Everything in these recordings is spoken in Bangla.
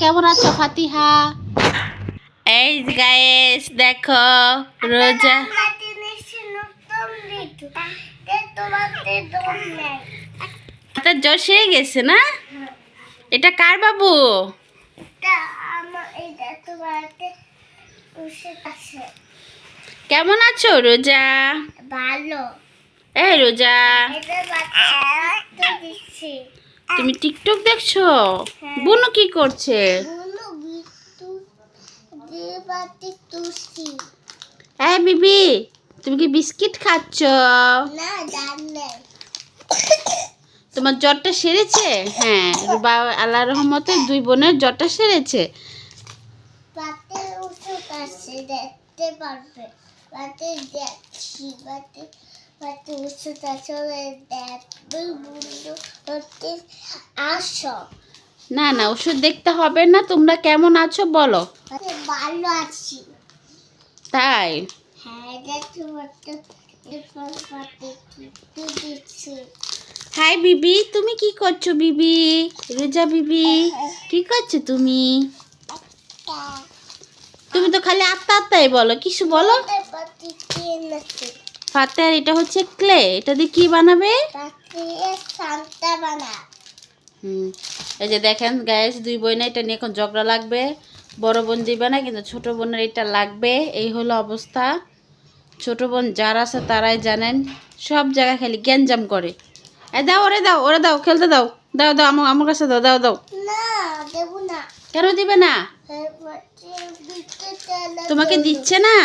কেমন আছো ফাতিহা? এই গায়েস দেখো রোজা হাতে জ্বর সেরে গেছে না? এটা কার বাবু? কেমন আছো রোজা? ভালো। এই রোজা। দিচ্ছি। তুমি টিকটক দেখছ? বুনু কি করছে? এই বিবি তুমি কি বিস্কিট খাচ্ছ? তোমার জ্বরটা সেরেছে? হ্যাঁ রুবা আল্লাহ রহমতে দুই বোনের জ্বরটা সেরেছে। দেখতে পারবে। বাতে দেখছি বাতে বাতে ওষুধ আছে দেখবে বুঝলো হতে আসো না না ওষুধ দেখতে হবে না তোমরা কেমন আছো বলো। ভালো আছি। তাই? হ্যাঁ হাই বিবি তুমি কি করছ বিবি? রোজা বিবি কি করছ তুমি? তুমি তো খালি আত্মা আত্মাই বলো কিছু বলো। ফাতের এটা হচ্ছে ক্লে এটা দিয়ে কি বানাবে? হুম এই যে দেখেন গ্যাস দুই বোনে এটা নিয়ে এখন ঝগড়া লাগবে। বড় বোন দিবে না কিন্তু ছোট বোনের এটা লাগবে। এই হলো অবস্থা। ছোট বোন যারা আছে তারাই জানেন সব জায়গায় খালি গ্যাঞ্জাম করে। এ দাও ওরে দাও ওরে দাও খেলতে দাও। দাও দাও আমার আমার কাছে দাও দাও দাও। কেন দিবে না? তোমাকে দিচ্ছে না?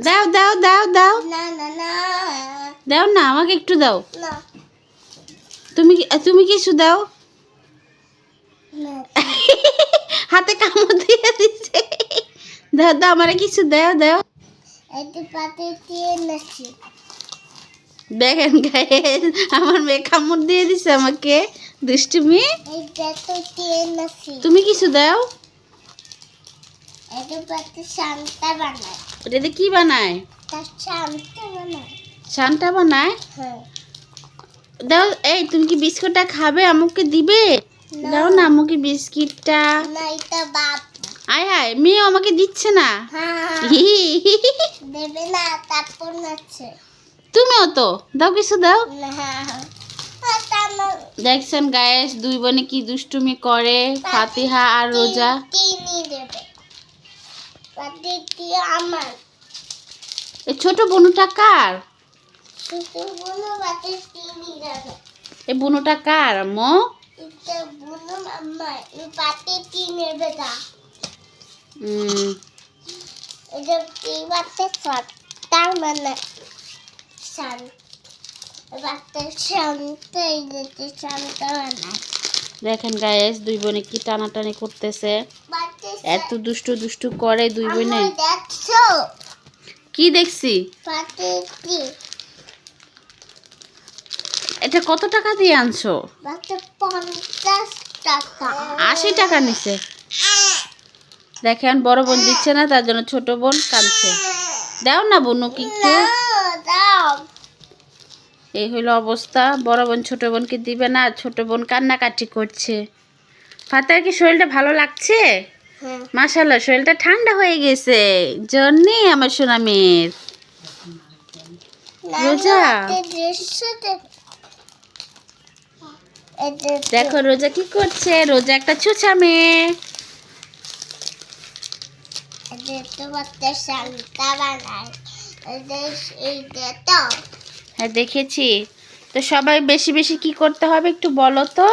দাও দাও দাও দাও। দাও না আমাকে একটু দাও। তুমি কি- তুমি কিছু দাও? হাতে কামড় দিয়ে দিচ্ছে। দাও দাও আমারে কিছু দাও দাও। দেখেন গায়ে আমার মেয়ে কামড় দিয়ে দিছে আমাকে। দুষ্টুমি। তুমি কিছু দাও। এটি পাতে শান্তা বানায়। ওটা দিয়ে কি বানায়? শানটা বানায়। হ্যাঁ। দাও এই তুমি কি বিস্কুটটা খাবে? আমাকে দিবে? দাও না আমাকে বিস্কিটটা। আয় হায় মেয়ে আমাকে দিচ্ছে না। হ্যাঁ। দেবে না তারপর নাচ্ছে। তুমিও তো। দাও কিছু দাও। তার না- দেখছেন গায়েস দুই বোনে কি দুষ্টুমি করে ফাতিহা আর রোজা। আমার। এই ছোট বনুটা কার? এই বনুটা কার মো মানে দেখেন গায়েস দুই বোনে কি টানাটানি করতেছে। এত দুষ্টু দুষ্টু করে দুই বোনে কি দেখছি? এটা কত টাকা দিয়ে আনছো? আশি টাকা নিছে। দেখেন বড় বোন দিচ্ছে না তার জন্য ছোট বোন কাঁদছে। দাও না বোনু কি এই হলো অবস্থা। বড় বোন ছোট বোনকে দিবে না ছোট বোন কান্নাকাটি করছে। ফাতার কি শরীরটা ভালো লাগছে? মাশাল্লাহ শরীরটা ঠান্ডা হয়ে গেছে। জন্যে আমার সোনা মেয়ের রোজা। দেখো রোজা কি করছে? রোজা একটা ছুচা মেয়ে। হ্যাঁ দেখেছি। তো সবাই বেশি বেশি কি করতে হবে একটু বলো তো?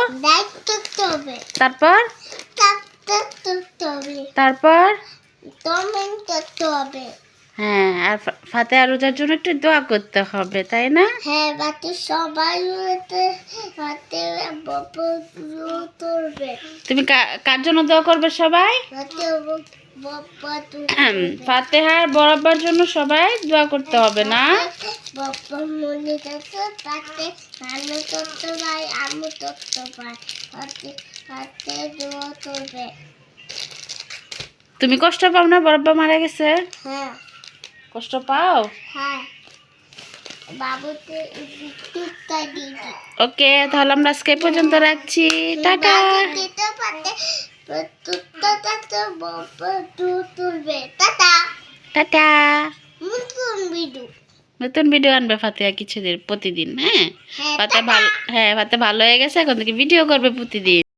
তারপর? তারপর? হ্যাঁ আর ফাতে জন্য একটু দোয়া করতে হবে তাই না? হ্যাঁ বাকি সবাই তুমি কার জন্য দোয়া করবে সবাই? ফাতেহার বরাবর জন্য সবাই দোয়া করতে হবে না? আমি তুমি কষ্ট পাও না? বরাবর মারা গেছে? হ্যাঁ। কষ্ট পাও? হ্যাঁ। ওকে তাহলে আমরা আজকে পর্যন্ত রাখছি। টাটা। টাটা। নতুন ভিডিও। আনবে ফাতেহা কিছুদিন প্রতিদিন হ্যাঁ? হ্যাঁ ফাতে ভালো হ্যাঁ ফাতে ভালো হয়ে গেছে এখন থেকে ভিডিও করবে প্রতিদিন।